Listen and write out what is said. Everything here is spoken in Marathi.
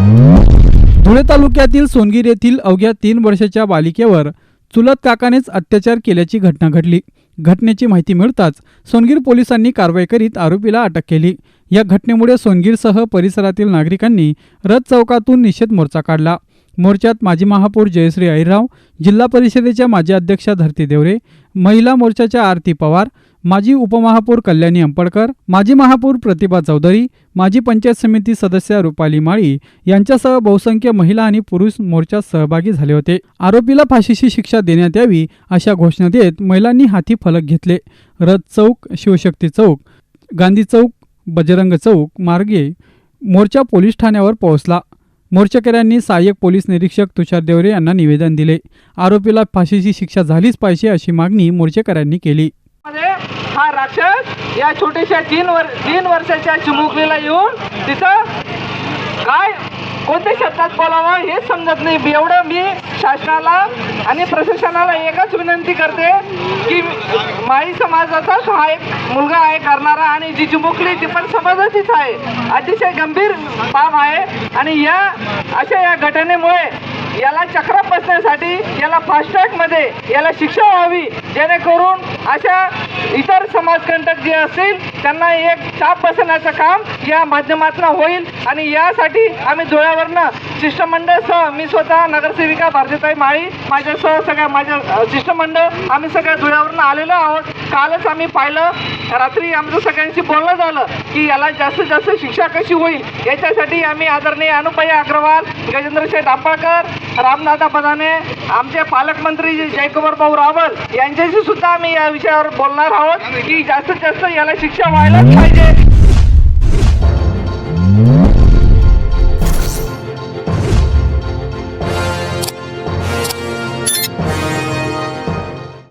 धुळे तालुक्यातील सोनगीर येथील अवघ्या तीन वर्षाच्या बालिकेवर चुलत काकानेच अत्याचार केल्याची घटना घडली. घटनेची माहिती मिळताच सोनगीर पोलिसांनी कारवाई करीत आरोपीला अटक केली. या घटनेमुळे सोनगीरसह परिसरातील नागरिकांनी रथ चौकातून निषेध मोर्चा काढला. मोर्चात माजी महापौर जयश्री अहिरराव जिल्हा परिषदेच्या माजी अध्यक्षा धरती देवरे महिला मोर्चाच्या आरती पवार माजी उपमहापौर कल्याणी अंपडकर माजी महापौर प्रतिभा चौधरी माजी पंचायत समिती सदस्य रुपाली माळी यांच्यासह बहुसंख्य महिला आणि पुरुष मोर्चात सहभागी झाले होते. आरोपीला फाशीची शिक्षा देण्यात यावी अशा घोषणा देत महिलांनी हाती फलक घेतले. रथ चौक शिवशक्ती चौक गांधी चौक बजरंग चौक मार्गे मोर्चा पोलीस ठाण्यावर पोहोचला. मोर्चेकऱ्यांनी सहाय्यक पोलीस निरीक्षक तुषार देवरे यांना निवेदन दिले. आरोपीला फाशीची शिक्षा झालीच पाहिजे अशी मागणी मोर्चेकऱ्यांनी केली. हा राक्षस या छोट्याशा तीन वर तीन वर्षाच्या चिमुकलीला येऊन तिथं काय कोणत्या शब्दात बोलावं हेच समजत नाही. एवढं मी शासनाला आणि प्रशासनाला एकच विनंती करते की माई समाजाचाच हा एक मुलगा आहे करणारा आणि जी चिमुकली ती पण समाजाचीच आहे. अतिशय गंभीर बाब आहे आणि या अशा या घटनेमुळे याला चक्र बसण्यासाठी याला फास्टॅगमध्ये याला शिक्षा व्हावी जेणेकरून अशा इतर समाजकंटक जे असतील त्यांना एक चाप बसवण्याचं काम या माध्यमातून होईल. आणि यासाठी आम्ही धुळ्यावरनं शिष्टमंडळ सह मी स्वतः नगरसेविका भारतीताई माळी माझ्यासह सगळ्या माझ्या शिष्टमंडळ आम्ही सगळ्या धुळ्यावरून आलेलो आहोत. कालच आम्ही पाहिलं रात्री आमचं सगळ्यांशी बोलणं झालं की याला जास्तीत जास्त शिक्षा कशी होईल? याच्यासाठी आम्ही आदरणीय अनुपया अग्रवाल गजेंद्र शेठ रामदादा बदाने आमचे पालकमंत्री जयकुमार भाऊ रावल यांच्याशी सुद्धा आम्ही या विषयावर बोलणार आहोत की जास्तीत जास्त याला शिक्षा व्हायलाच पाहिजे.